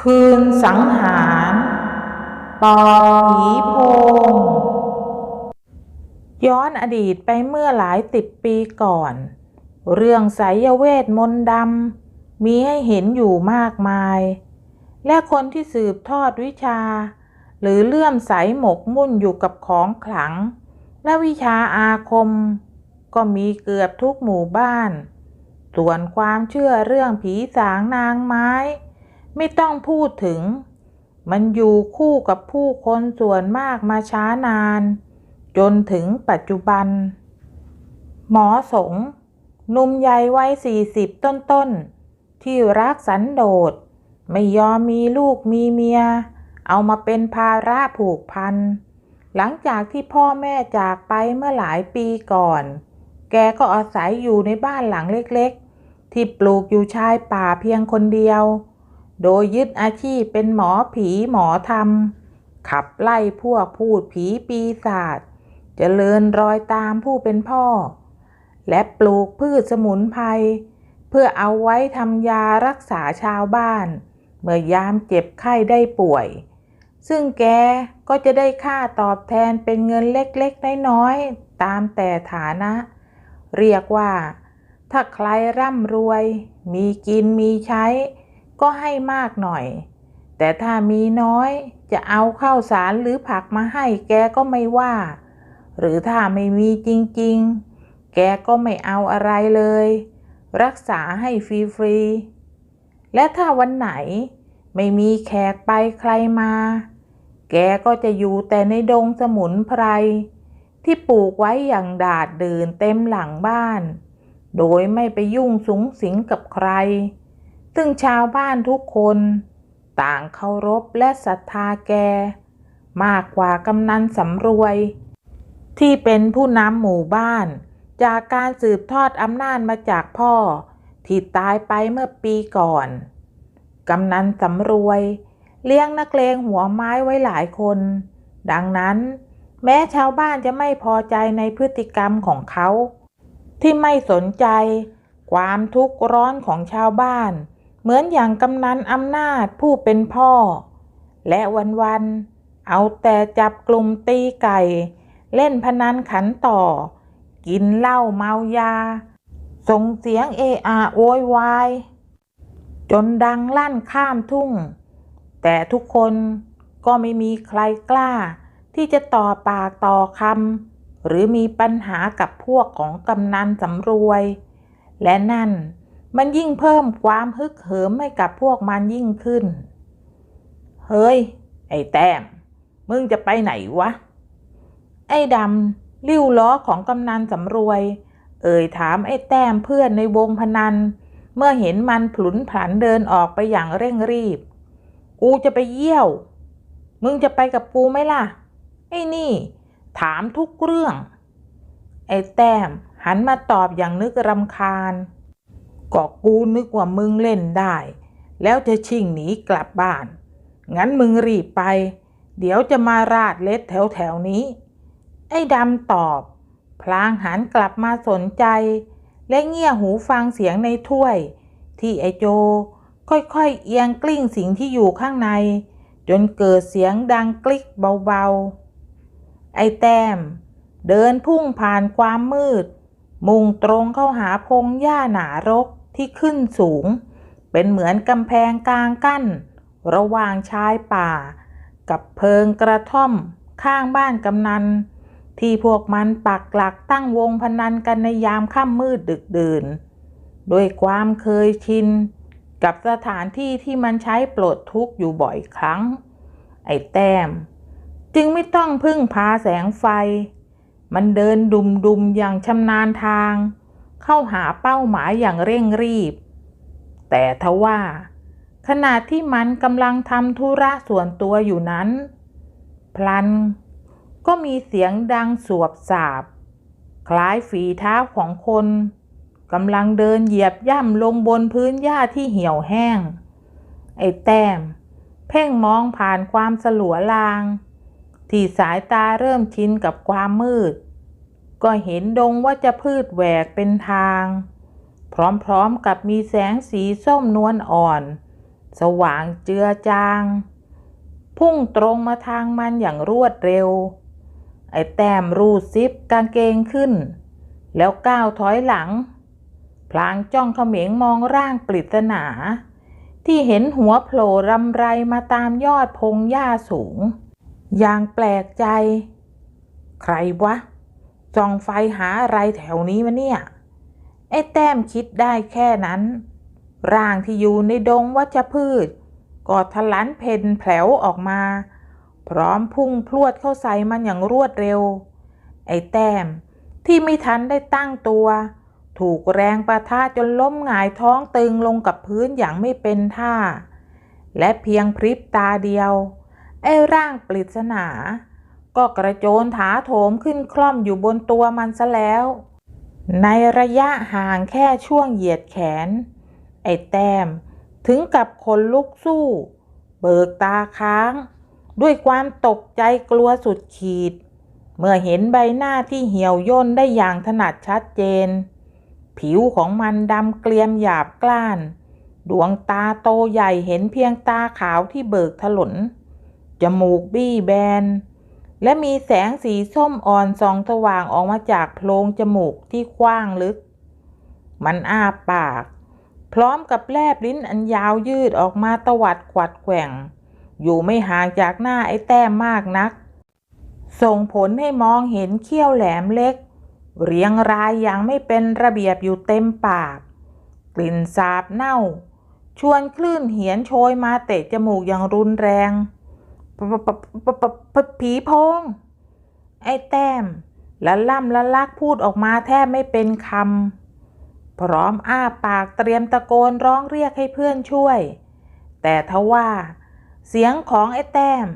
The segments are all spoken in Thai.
คืนสังหาร ปอผีโพง ย้อนอดีตไปเมื่อหลายสิบปีก่อน เรื่องไสยเวทมนต์ดำมีให้เห็นอยู่มากมาย และคนที่สืบทอดวิชา หรือเลื่อมใสหมกมุ่นอยู่กับของขลัง และวิชาอาคม ก็มีเกือบทุกหมู่บ้าน ส่วนความเชื่อเรื่องผีสางนางไม้ ไม่ต้องพูดถึง มันอยู่คู่กับผู้คนส่วนมากมาช้านาน จนถึงปัจจุบัน หมอสงหนุ่มใหญ่วัยสี่สิบต้นๆ ที่รักสันโดษ ไม่ยอมมีลูกมีเมีย เอามาเป็นภาระผูกพัน หลังจากที่พ่อแม่จากไปเมื่อหลายปีก่อน แกก็อาศัยอยู่ในบ้านหลังเล็กๆ ที่ปลูกอยู่ชายป่าเพียงคนเดียว โดยยึดอาชีพเป็นหมอผีหมอธรรม ขับไล่พวกพูดผีปีศาจเจริญรอยตามผู้เป็นพ่อ และปลูกพืชสมุนไพรเพื่อเอาไว้ทำยารักษาชาวบ้าน เมื่อยามเจ็บไข้ได้ป่วย ซึ่งแกก็จะได้ค่าตอบแทนเป็นเงินเล็กๆน้อยๆตามแต่ฐานะ เรียกว่า ถ้าใครร่ำรวย มีกินมีใช้ ก็ให้มากหน่อย แต่ถ้ามีน้อยจะเอาข้าวสารหรือผักมาให้แกก็ไม่ว่า หรือถ้าไม่มีจริงๆ แกก็ไม่เอาอะไรเลย รักษาให้ฟรีๆ และถ้าวันไหนไม่มีแขกไปใครมา แกก็จะอยู่แต่ในดงสมุนไพรที่ปลูกไว้อย่างดาดเดื่นเต็มหลังบ้าน โดยไม่ไปยุ่งสุงสิงกับใคร ซึ่งชาวบ้านทุกคน ต่างเคารพและศรัทธาแก มากกว่ากำนันสำรวย ที่เป็นผู้นำหมู่บ้าน จากการสืบทอดอำนาจมาจากพ่อ ที่ตายไปเมื่อปีก่อน กำนันสำรวย เลี้ยงนักเลงหัวไม้ไว้หลายคน ดังนั้น แม้ชาวบ้านจะไม่พอใจในพฤติกรรมของเขา ที่ไม่สนใจความทุกข์ร้อนของชาวบ้าน เหมือนอย่างกำนันอำนาจผู้เป็นพ่อ และวันๆเอาแต่จับกลุ่มตีไก่ เล่นพนันขันต่อ กินเหล้าเมายา ส่งเสียงเออะโวยวายจนดังลั่นข้ามทุ่ง แต่ทุกคนก็ไม่มีใครกล้า ที่จะต่อปากต่อคำหรือมีปัญหากับพวกของกำนันสำรวย และนั่น มันยิ่งเพิ่มความฮึกเหิมให้กับพวกมันยิ่งขึ้น เฮ้ย ไอ้แต้ม มึงจะไปไหนวะ ไอ้ดำลิ้วล้อของกำนันสำรวย เอ่ยถามไอ้แต้มเพื่อนในวงพนัน เมื่อเห็นมันผลุนผันเดินออกไปอย่างเร่งรีบ กูจะไปเยี่ยว มึงจะไปกับกูไหมล่ะ ไอ้นี่ ถามทุกเรื่อง ไอ้แต้มหันมาตอบอย่างนึกรำคาญ ก็กูนึกว่ามึงเล่นได้ แล้วจะชิ่งหนีกลับบ้าน งั้นมึงรีบไป เดี๋ยวจะมาราดเล็ดแถวแถวๆนี้ ไอ้ดำตอบ พลางหันกลับมาสนใจ และเงี่ยหูฟังเสียงในถ้วย ที่ไอโจ ค่อยๆเอียงกลิ้งสิ่งที่อยู่ข้างใน จนเกิดเสียงดังกลิกเบาๆ ไอ้แต้ม เดินพุ่งผ่านความมืด มุ่งตรงเข้าหาพงหญ้าหนารก ที่ขึ้นสูง เป็นเหมือนกำแพงกลางกั้น ระหว่างชายป่า กับเพิงกระท่อม ข้างบ้านกำนัน ที่พวกมันปักหลักตั้งวงพนันกันในยามค่ำมืดดึกดื่นด้วยความเคยชิน กับสถานที่ที่มันใช้ปลดทุกข์อยู่บ่อยครั้ง ไอ้แต้ม จึงไม่ต้องพึ่งพาแสงไฟ มันเดินดุมดุมๆอย่างชำนาญทาง เข้าหาเป้าหมายอย่างเร่งรีบ แต่ทว่า ขณะที่มันกำลังทำธุระส่วนตัวอยู่นั้น พลัน ก็มีเสียงดังสวบสาบ คล้ายฝีเท้าของคนกำลังเดินเหยียบย่ำลงบนพื้นหญ้าที่เหี่ยวแห้ง ไอ้แต้ม เพ่งมองผ่านความสลัวลาง ที่สายตาเริ่มชินกับความมืด ก็เห็นดงว่าจะพืชแหวกเป็นทาง พร้อมๆกับมีแสงสีส้มนวลอ่อน สว่างเจือจาง พุ่งตรงมาทางมันอย่างรวดเร็ว ไอ้แต้มรูดซิปกางเกงขึ้น แล้วก้าวถอยหลัง พลางจ้องเขม็งมองร่างปริศนา ที่เห็นหัวโผล่รำไรมาตามยอดพงหญ้าสูง อย่างแปลกใจ ใครวะ จ้องไฟหาอะไรแถวนี้วะเนี่ย ไอ้แต้มคิดได้แค่นั้น ร่างที่อยู่ในดงวัชพืชก็ทะลันเพนแผลวออกมา พร้อมพุ่งพรวดเข้าใส่มันอย่างรวดเร็ว ไอ้แต้มที่ไม่ทันได้ตั้งตัว ถูกแรงประทะจนล้มหงายท้องตึงลงกับพื้นอย่างไม่เป็นท่า และเพียงพริบตาเดียว ไอ้ร่างปริศนา ก็กระโจนถาโถมขึ้นคล่อมอยู่บนตัวมันซะแล้ว ในระยะห่างแค่ช่วงเหยียดแขน ไอ้แต้มถึงกับคนลุกสู้ เบิกตาค้าง ด้วยความตกใจกลัวสุดขีด เมื่อเห็นใบหน้าที่เหี่ยวย่นได้อย่างถนัดชัดเจน ผิวของมันดำเกลียมหยาบกล้าน ดวงตาโตใหญ่เห็นเพียงตาขาวที่เบิกถลน จมูกบี้แบน และมีแสงสีส้มอ่อนส่องสว่างออกมาจากโพรงจมูกที่กว้างลึก มันอ้าปาก พร้อมกับแลบลิ้นอันยาวยืดออกมาตวัดขวัดแกว่ง อยู่ไม่ห่างจากหน้าไอ้แต้มมากนัก ส่งผลให้มองเห็นเขี้ยวแหลมเล็ก เรียงรายอย่างไม่เป็นระเบียบอยู่เต็มปาก กลิ่นสาบเน่า ชวนคลื่นเหียนโชยมาเตะจมูกอย่างรุนแรง ผีโพง ไอ้แต้มละล่ำละลักพูดออกมาแทบไม่เป็นคำพร้อมอ้าปากเตรียมตะโกนร้องเรียกให้เพื่อนช่วย แต่ทว่า เสียงของไอ้แต้ม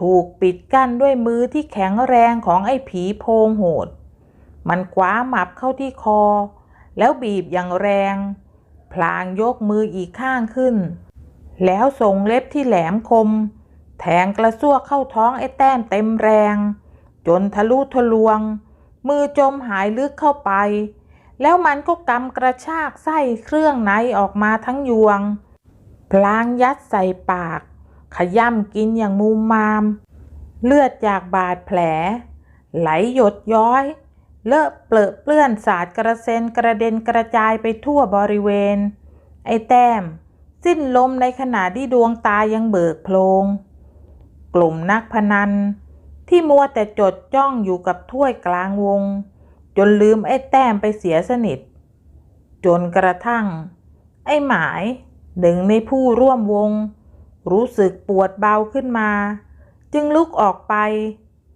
ถูกปิดกั้นด้วยมือที่แข็งแรงของไอ้ผีโพงโหด มันคว้าหมับเข้าที่คอ แล้วบีบอย่างแรง พลางยกมืออีกข้างขึ้น แล้วส่งเล็บที่แหลมคม แทงกระซวกเข้าท้องไอ้แต้มเต็มแรง จนทะลุทะลวง มือจมหายลึกเข้าไป แล้วมันก็กำกระชากไส้เครื่องในออกมาทั้งยวง พลางยัดใส่ปาก ขย่ำกินอย่างมุมมาม เลือดจากบาดแผล ไหลหยดย้อย เลอะเปลอะเปื้อนสาดกระเซ็นกระเด็นกระจายไปทั่วบริเวณ ไอ้แต้ม สิ้นลมในขณะที่ดวงตายังเบิกโพลง กลุ่มนักพนัน ที่มัวแต่จดจ้องอยู่กับถ้วยกลางวง จนลืมไอ้แต้มไปเสียสนิท จนกระทั่ง ไอ้หมายหนึ่งในผู้ร่วมวง รู้สึกปวดเบาขึ้นมา จึงลุกออกไป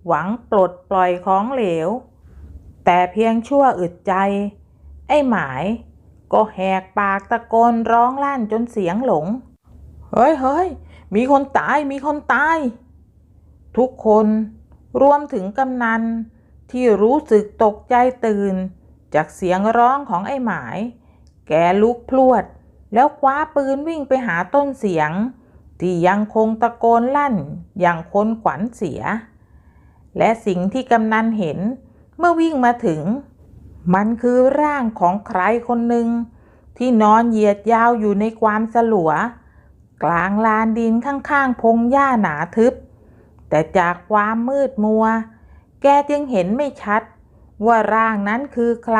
หวังปลดปล่อยของเหลว แต่เพียงชั่วอึดใจ ไอ้หมายก็แหกปากตะโกนร้องลั่นจนเสียงหลง เฮ้ยเฮ้ยมีคนตาย มีคนตาย ทุกคนรวมถึงกำนัน ที่รู้สึกตกใจตื่น จากเสียงร้องของไอ้หมาย แกลุกพลวด แล้วคว้าปืนวิ่งไปหาต้นเสียง ที่ยังคงตะโกนลั่นอย่างคนขวัญเสีย และสิ่งที่กำนันเห็นเมื่อวิ่งมาถึง มันคือร่างของใครคนหนึ่ง ที่นอนเหยียดยาวอยู่ในความสลัว กลางลานดินข้างๆพงหญ้าหนาทึบ แต่จากความมืดมัว แกจึงเห็นไม่ชัด ว่าร่างนั้นคือใคร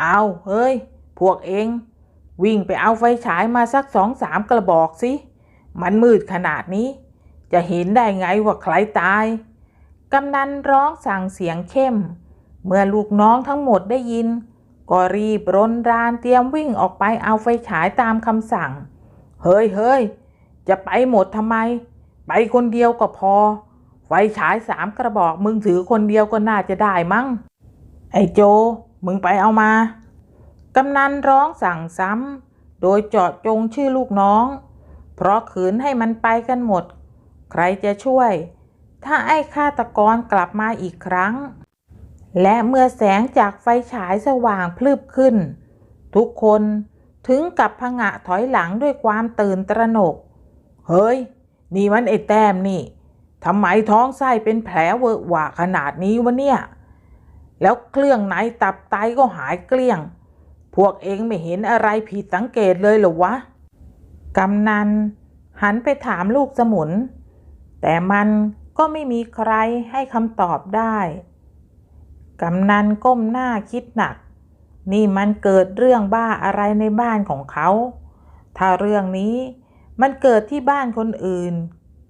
เอาเฮ้ย พวกเอง วิ่งไปเอาไฟฉายมาสักสองสามกระบอกสิ มันมืดขนาดนี้ จะเห็นได้ไงว่าใครตาย กำนันร้องสั่งเสียงเข้ม เมื่อลูกน้องทั้งหมดได้ยิน ก็รีบรนรานเตรียมวิ่งออกไปเอาไฟฉายตามคำสั่ง เฮ้ยเฮ้ยจะไปหมดทำไม ไปคนเดียวก็พอ ไฟฉายสามกระบอกมึงถือคนเดียวก็น่าจะได้มั้ง ไอ้โจ มึงไปเอามา กำนันร้องสั่งซ้ำ โดยเจาะจงชื่อลูกน้อง เพราะขืนให้มันไปกันหมด ใครจะช่วย ถ้าไอ้ฆาตกรกลับมาอีกครั้ง และเมื่อแสงจากไฟฉายสว่างพลึบขึ้น ทุกคนถึงกับผงะถอยหลังด้วยความตื่นตระหนก เฮ้ย นี่มันไอ้แต้มนี่ทำไมท้องไส้เป็นแผลเวอะหวะขนาดนี้วะเนี่ย แล้วเครื่องในตับไตก็หายเกลี้ยง พวกเองไม่เห็นอะไรผิดสังเกตเลยหรอวะ กำนัน หันไปถามลูกสมุน แต่มันก็ไม่มีใครให้คำตอบได้ กำนันก้มหน้าคิดหนัก นี่มันเกิดเรื่องบ้าอะไรในบ้านของเขา ถ้าเรื่องนี้ มันเกิดที่บ้านคนอื่น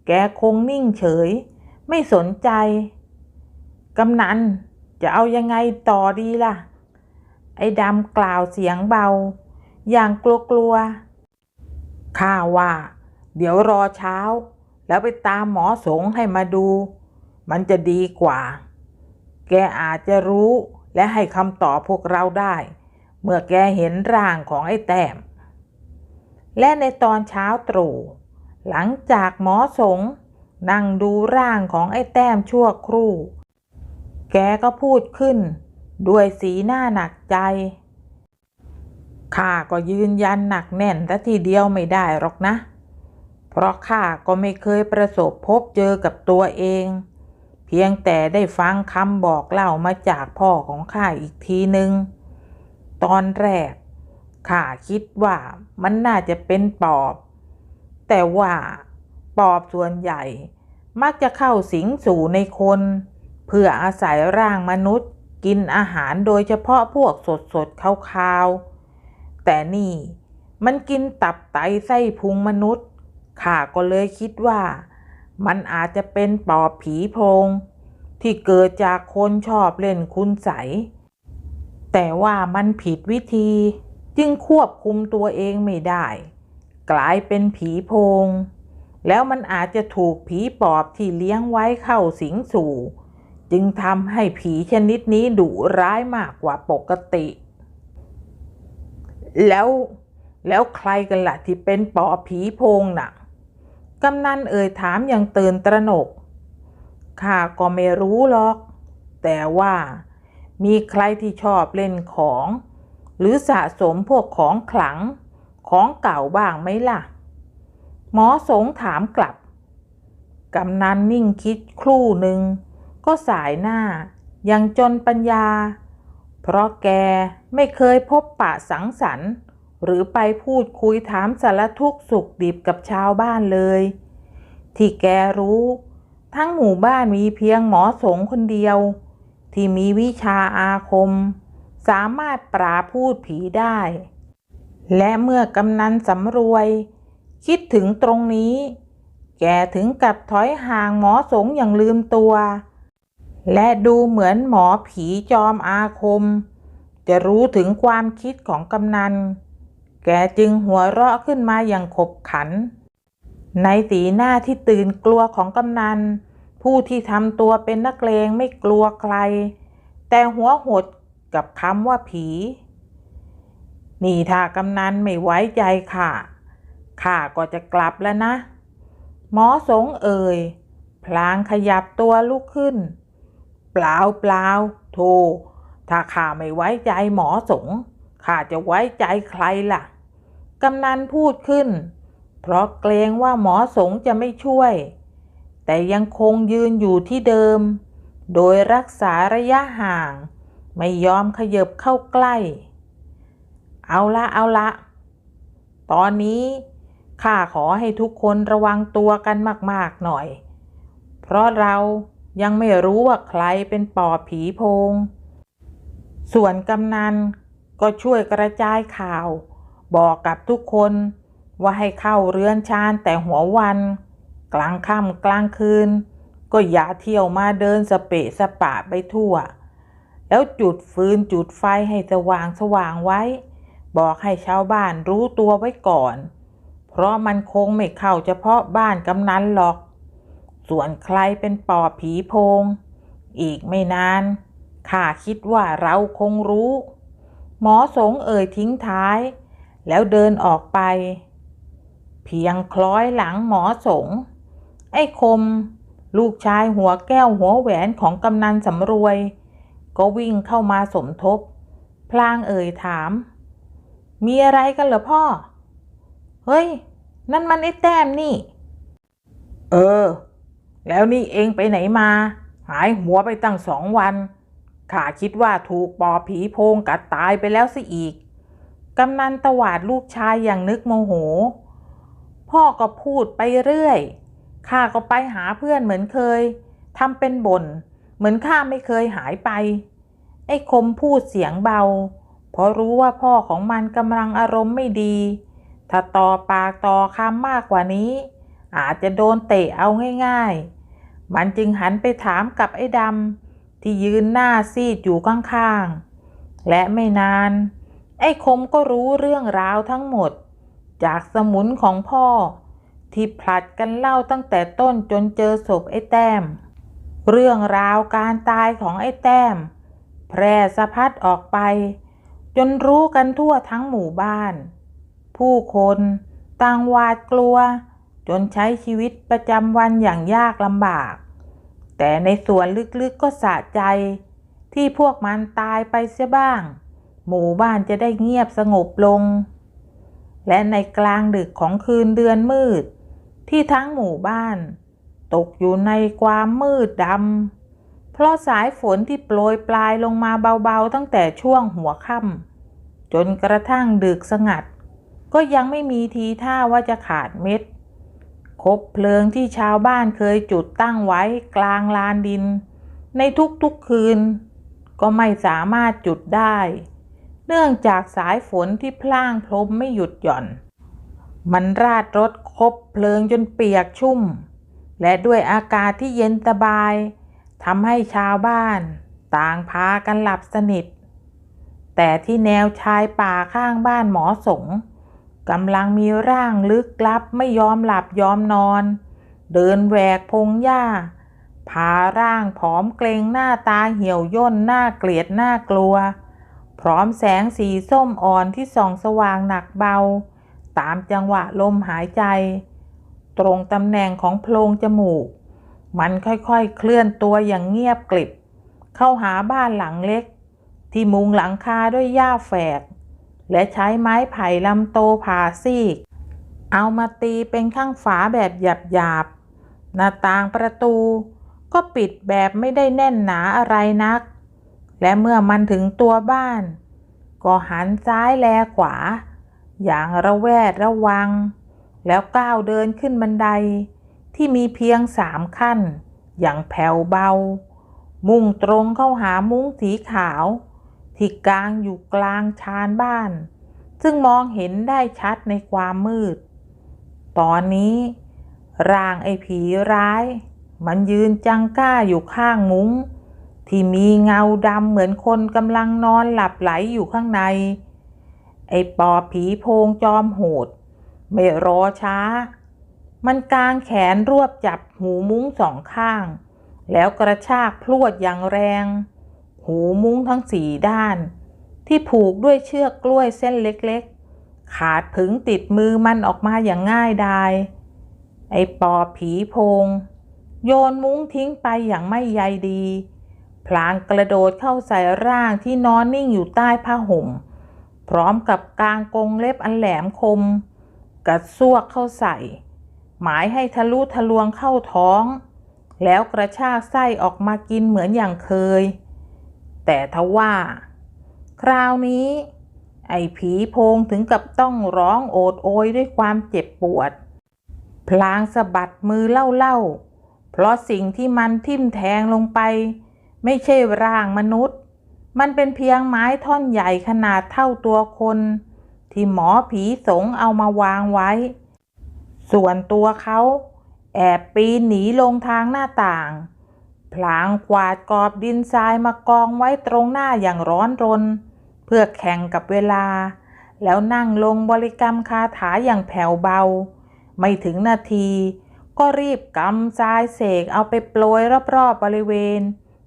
แกคงนิ่งเฉย ไม่สนใจ กำนันจะเอายังไงต่อดีล่ะ ไอ้ดำกล่าวเสียงเบา อย่างกลัวๆ ข้าว่า เดี๋ยวรอเช้า แล้วไปตามหมอสงให้มาดู มันจะดีกว่า แกอาจจะรู้และให้คำตอบพวกเราได้ เมื่อแกเห็นร่างของไอ้แต้ม และในตอนเช้าตรู่หลังจากหมอสงนั่งดูร่างของไอ้แต้มชั่วครู่ แกก็พูดขึ้น ด้วยสีหน้าหนักใจข้าก็ยืนยันหนักแน่นแต่ทีเดียวไม่ได้หรอกนะ เพราะข้าก็ไม่เคยประสบพบเจอกับตัวเอง เพียงแต่ได้ฟังคำบอกเล่ามาจากพ่อของข้าอีกทีหนึ่งตอนแรก ข้าคิดว่ามันน่าจะเป็นปอบ แต่ว่าปอบส่วนใหญ่ มักจะเข้าสิงสู่ในคน เพื่ออาศัยร่างมนุษย์ กินอาหารโดยเฉพาะพวกสดสดๆขาวๆ แต่นี่มันกินตับไตไส้พุงมนุษย์ข้าก็เลยคิดว่า มันอาจจะเป็นปอบผีโพง ที่เกิดจากคนชอบเล่นคุณใส แต่ว่ามันผิดวิธี จึงควบคุมตัวเองไม่ได้ กลายเป็นผีโพง แล้วมันอาจจะถูกผีปอบที่เลี้ยงไว้เข้าสิงสู่ จึงทำให้ผีชนิดนี้ดุร้ายมากกว่าปกติ แล้วแล้วใครกันล่ะที่เป็นปอบผีโพงน่ะกำนันเอ่ยถามอย่างตื่นตระหนกข้าก็ไม่รู้หรอก แต่ว่ามีใครที่ชอบเล่นของ หรือสะสมพวกของขลังของเก่าบ้างไหมล่ะ หมอสงถามกลับ กำนันนิ่งคิดครู่หนึ่ง ก็สายหน้ายังจนปัญญา เพราะแกไม่เคยพบปะสังสรรค์ หรือไปพูดคุยถามสารทุกข์สุขดิบกับชาวบ้านเลย ที่แกรู้ ทั้งหมู่บ้านมีเพียงหมอสงคนเดียว ที่มีวิชาอาคม สามารถปราพูดผีได้ และเมื่อกำนันสำรวย คิดถึงตรงนี้ แกถึงกับถอยห่างหมอสงอย่างลืมตัว และดูเหมือนหมอผีจอมอาคม จะรู้ถึงความคิดของกำนัน แกจึงหัวเราะขึ้นมาอย่างขบขัน ในสีหน้าที่ตื่นกลัวของกำนัน ผู้ที่ทำตัวเป็นนักเลงไม่กลัวใคร แต่หัวหด กับคำว่าผี นี่ถ้ากำนันไม่ไว้ใจค่ะข้าก็จะกลับแล้วนะ หมอสงเอ่ย พลางขยับตัวลุกขึ้น เปล่าเปล่าโธ่ถ้าข้าไม่ไว้ใจหมอสงข้าจะไว้ใจใครล่ะ กำนันพูดขึ้น เพราะเกรงว่าหมอสงจะไม่ช่วย แต่ยังคงยืนอยู่ที่เดิม โดยรักษาระยะห่าง ไม่ยอมขยับเข้าใกล้ เอาละเอาละ ตอนนี้ข้าขอให้ทุกคนระวังตัวกันมาก ๆ หน่อย เพราะเรายังไม่รู้ว่าใครเป็นปอบผีโพง ส่วนกำนันก็ช่วยกระจายข่าว บอกกับทุกคนว่าให้เข้าเรือนชานแต่หัววัน กลางค่ำกลางคืน ก็อย่าเที่ยวมาเดินสเปะสปะไปทั่ว แล้วจุดฟืนจุดไฟให้สว่างสว่างไว้ บอกให้ชาวบ้านรู้ตัวไว้ก่อน เพราะมันคงไม่เข้าเฉพาะบ้านกำนันหรอก ส่วนใครเป็นปอบผีโพง อีกไม่นานข้าคิดว่าเราคงรู้ หมอสงเอ่ยทิ้งท้าย แล้วเดินออกไป เพียงคล้อยหลังหมอสง ไอ้คม ลูกชายหัวแก้วหัวแหวนของกำนันสำรวย ก็วิ่งเข้ามาสมทบ พลางเอ่ยถาม มีอะไรกันเหรอพ่อ เฮ้ย นั่นมันไอ้แต้มนี่ เออ แล้วนี่เองไปไหนมา หายหัวไปตั้งสองวันข้าคิดว่าถูกปอบผีโพงกัดตายไปแล้วสิอีก กำนันตวาดลูกชายอย่างนึกโมโห พ่อก็พูดไปเรื่อย ข้าก็ไปหาเพื่อนเหมือนเคย ทำเป็นบ่น เหมือนข้าไม่เคยหายไป ไอ้คมพูดเสียงเบา เพราะรู้ว่าพ่อของมันกำลังอารมณ์ไม่ดี ถ้าต่อปากต่อคำมากกว่านี้ อาจจะโดนเตะเอาง่าย ๆ มันจึงหันไปถามกับไอ้ดำที่ยืนหน้าซีดอยู่ข้างๆ และไม่นาน ไอ้คมก็รู้เรื่องราวทั้งหมด จากสมุนของพ่อที่ผลัดกันเล่าตั้งแต่ต้นจนเจอศพไอ้แต้ม เรื่องราวการตายของไอ้แต้ม แพร่สะพัดออกไป จนรู้กันทั่วทั้งหมู่บ้าน ผู้คนต่างหวาดกลัว จนใช้ชีวิตประจำวันอย่างยากลำบาก แต่ในส่วนลึกๆก็สะใจ ที่พวกมันตายไปเสียบ้าง หมู่บ้านจะได้เงียบสงบลง และในกลางดึกของคืนเดือนมืด ที่ทั้งหมู่บ้าน ตกอยู่ในความมืดดำเพราะสายฝนที่โปรยปลายลงมาเบาๆตั้งแต่ช่วงหัวค่ำจนกระทั่งดึกสงัด ก็ยังไม่มีทีท่าว่าจะขาดเม็ดคบเพลิงที่ชาวบ้านเคยจุดตั้งไว้กลางลานดิน ในทุกๆคืน ก็ไม่สามารถจุดได้ เนื่องจากสายฝนที่พล่างพลมไม่หยุดหย่อน มันราดรถคบเพลิงจนเปียกชุ่ม และด้วยอากาศที่เย็นสบายทำให้ชาวบ้าน ต่างพากันหลับสนิท แต่ที่แนวชายป่าข้างบ้านหมอสงกำลังมีร่างลึกลับไม่ยอมหลับยอมนอน เดินแหวกพงหญ้าพาร่างผอมเกรงหน้าตาเหี่ยวย่นหน้าเกลียดหน้ากลัว พร้อมแสงสีส้มอ่อนที่ส่องสว่างหนักเบา ตามจังหวะลมหายใจ ตรงตำแหน่งของโพรงจมูก มันค่อยๆเคลื่อนตัวอย่างเงียบกริบ เข้าหาบ้านหลังเล็ก ที่มุงหลังคาด้วยหญ้าแฝก และใช้ไม้ไผ่ลำโตผ่าซีก เอามาตีเป็นข้างฝาแบบหยาบๆหน้าต่างประตูก็ปิดแบบไม่ได้แน่นหนาอะไรนัก และเมื่อมันถึงตัวบ้าน ก็หันซ้ายแลขวา อย่างระแวดระวัง แล้วก้าวเดินขึ้นบันไดที่มีเพียงสามขั้น อย่างแผ่วเบา มุ่งตรงเข้าหามุ้งสีขาว ที่กลางอยู่กลางชานบ้าน ซึ่งมองเห็นได้ชัดในความมืด ตอนนี้ร่างไอ้ผีร้าย มันยืนจังก้าอยู่ข้างมุ้ง ที่มีเงาดำเหมือนคนกำลังนอนหลับไหลอยู่ข้างใน ไอ้ปอบผีโพงจอมโหด ไม่รอช้า มันกางแขนรวบจับหูมุ้งสองข้าง แล้วกระชากพรวดอย่างแรง หูมุ้งทั้งสี่ด้าน ที่ผูกด้วยเชือกกล้วยเส้นเล็กๆ ขาดผึงติดมือมันออกมาอย่างง่ายดายไอ้ปอบผีโพง โยนมุ้งทิ้งไปอย่างไม่ใยดีพลางกระโดดเข้าใส่ร่างที่นอนนิ่งอยู่ใต้ผ้าห่ม พร้อมกับกางกรงเล็บอันแหลมคม กระซวกเข้าใส่ หมายให้ทะลุทะลวงเข้าท้อง แล้วกระชากไส้ออกมากินเหมือนอย่างเคย แต่ทว่า คราวนี้ ไอ้ผีโพงถึงกับต้องร้องโอดโอยด้วยความเจ็บปวด พลางสะบัดมือเล่าๆ เพราะสิ่งที่มันทิ่มแทงลงไป ไม่ใช่ร่างมนุษย์ มันเป็นเพียงไม้ท่อนใหญ่ขนาดเท่าตัวคน ที่หมอผีสงเอามาวางไว้ ส่วนตัวเขาแอบปีนหนีลงทางหน้าต่าง พลางกวาดกอบดินทรายมากองไว้ตรงหน้าอย่างร้อนรน เพื่อแข่งกับเวลา แล้วนั่งลงบริกรรมคาถาอย่างแผ่วเบา ไม่ถึงนาที ก็รีบกำทรายเสกเอาไปโปรยรอบๆบบริเวณ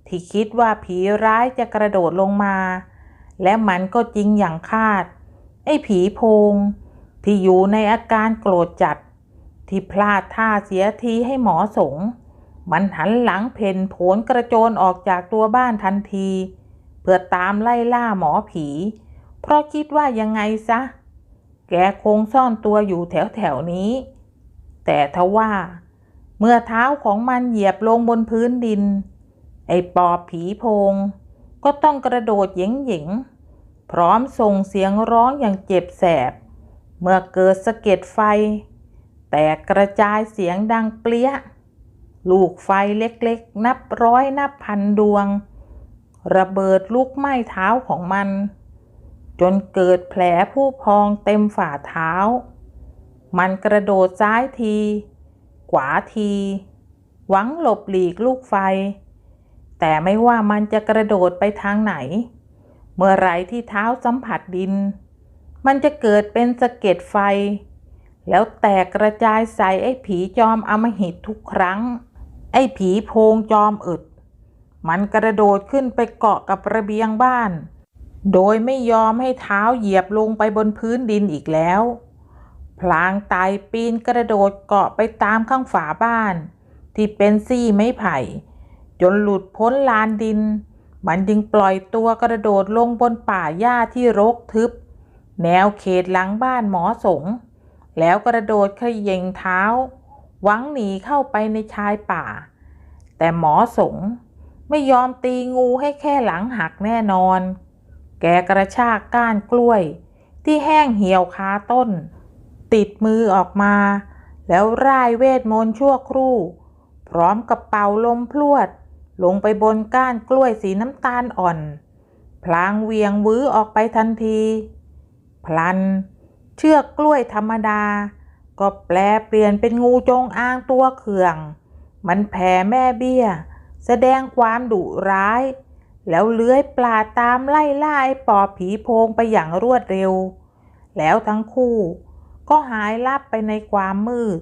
ที่คิดว่าผีร้ายจะกระโดดลงมา และมันก็จริงอย่างคาด ไอ้ผีโพง ที่อยู่ในอาการโกรธจัด ที่พลาดท่าเสียทีให้หมอสง มันหันหลังเพ่นโผนกระโจนออกจากตัวบ้านทันที เพื่อตามไล่ล่าหมอผี เพราะคิดว่ายังไงซะ แกคงซ่อนตัวอยู่แถวแถวนี้ แต่ทว่า เมื่อเท้าของมันเหยียบลงบนพื้นดิน ไอ้ปอบผีโพง ก็ต้องกระโดดเหยิงๆ พร้อมส่งเสียงร้องอย่างเจ็บแสบ เมื่อเกิดสะเก็ดไฟ แตแต่กระจายเสียงดังเปรี้ย ลูกไฟเล็กๆ นับร้อยนับพันดวง ระเบิดลุกไหม้เท้าของมัน จนเกิดแผลผู้พองเต็มฝ่าเท้า มันกระโดดซ้ายที ขวาที หวังหลบหลีกลูกไฟ แต่ไม่ว่ามันจะกระโดดไปทางไหน เมื่อไรที่เท้าสัมผัสดิน มันจะเกิดเป็นสะเก็ดไฟ แล้วแตกกระจายใส่ไอ้ผีจอมอมหิตทุกครั้ง ไอ้ผีโพงจอมอึด มันกระโดดขึ้นไปเกาะกับระเบียงบ้าน โดยไม่ยอมให้เท้าเหยียบลงไปบนพื้นดินอีกแล้ว พลางไตปีนกระโดดเกาะไปตามข้างฝาบ้าน ที่เป็นซี่ไม้ไผ่ จนหลุดพ้นลานดิน มันจึงปล่อยตัวกระโดดลงบนป่าหญ้าที่รกทึบ แนวเขตหลังบ้านหมอสง แล้วกระโดดขย่งเท้า หวังหนีเข้าไปในชายป่า แต่หมอสงไม่ยอมตีงูให้แค่หลังหักแน่นอน แกกระชากก้านกล้วย ที่แห้งเหี่ยวคาต้น ติดมือออกมา แล้วร่ายเวทมนต์ชั่วครู่ พร้อมกับเป่าลมพลวด ลงไปบนก้านกล้วยสีน้ำตาลอ่อน พลางเวียงวื้อออกไปทันที พลัน เชือกกล้วยธรรมดา ก็แปลเปลี่ยนเป็นงูจงอางตัวเขื่อง มันแผ่แม่เบี้ย แสดงความดุร้าย แล้วเลื้อยปลาตามไล่ล่าไอ้ปอบผีโพงไปอย่างรวดเร็ว แล้วทั้งคู่ก็หายลับไปในความมืด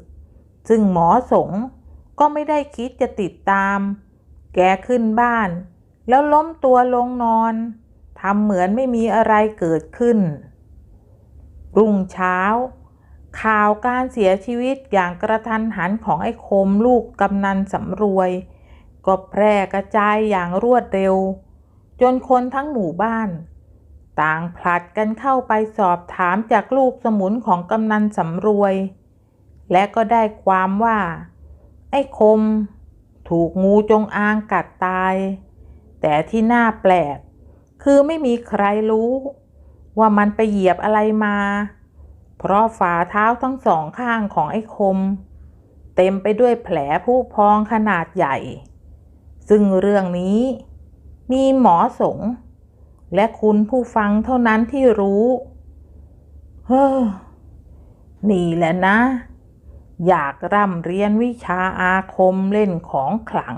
ซึ่งหมอสงก็ไม่ได้คิดจะติดตาม แกขึ้นบ้าน แล้วล้มตัวลงนอนทำเหมือนไม่มีอะไรเกิดขึ้น รุ่งเช้า ข่าวการเสียชีวิตอย่างกระทันหันของไอ้คมลูกกำนันสำรวย ก็แพร่กระจายอย่างรวดเร็ว จนคนทั้งหมู่บ้าน ต่างผลัดกันเข้าไปสอบถามจากลูกสมุนของกำนันสำรวย และก็ได้ความว่า ไอ้คม ถูกงูจงอางกัดตาย แต่ที่น่าแปลก คือไม่มีใครรู้ ว่ามันไปเหยียบอะไรมา เพราะฝ่าเท้าทั้งสองข้างของไอ้คม เต็มไปด้วยแผลผู้พองขนาดใหญ่ ซึ่งเรื่องนี้มีหมอสง และคุณผู้ฟังเท่านั้นที่รู้ เฮ้อนี่แหละนะ อยากร่ำเรียนวิชาอาคมเล่นของขลัง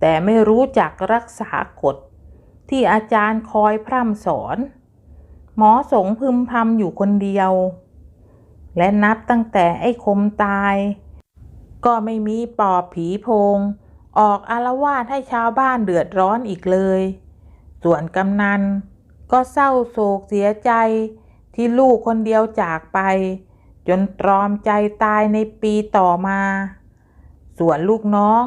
แต่ไม่รู้จักรักษากฎที่อาจารย์คอยพร่ำสอน หมอสงพึมพำอยู่คนเดียว และนับตั้งแต่ไอ้คมตาย ก็ไม่มีปอบผีโพง ออกอารวาสให้ชาวบ้านเดือดร้อนอีกเลย ส่วนกำนันก็เศร้าโศกเสียใจที่ลูกคนเดียวจากไป จนตรอมใจตายในปีต่อมา ส่วนลูกน้อง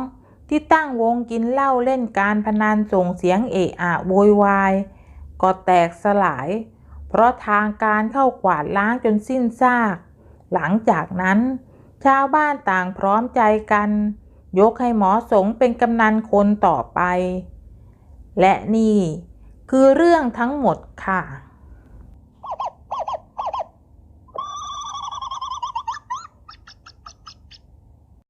ที่ตั้งวงกินเหล้าเล่นการพนันส่งเสียงเอะอะโวยวายก็แตกสลาย เพราะทางการเข้ากวาดล้างจนสิ้นซาก หลังจากนั้น ชาวบ้านต่างพร้อมใจกัน ยกให้หมอสงเป็นกำนันคนต่อไป และนี่คือเรื่องทั้งหมดค่ะ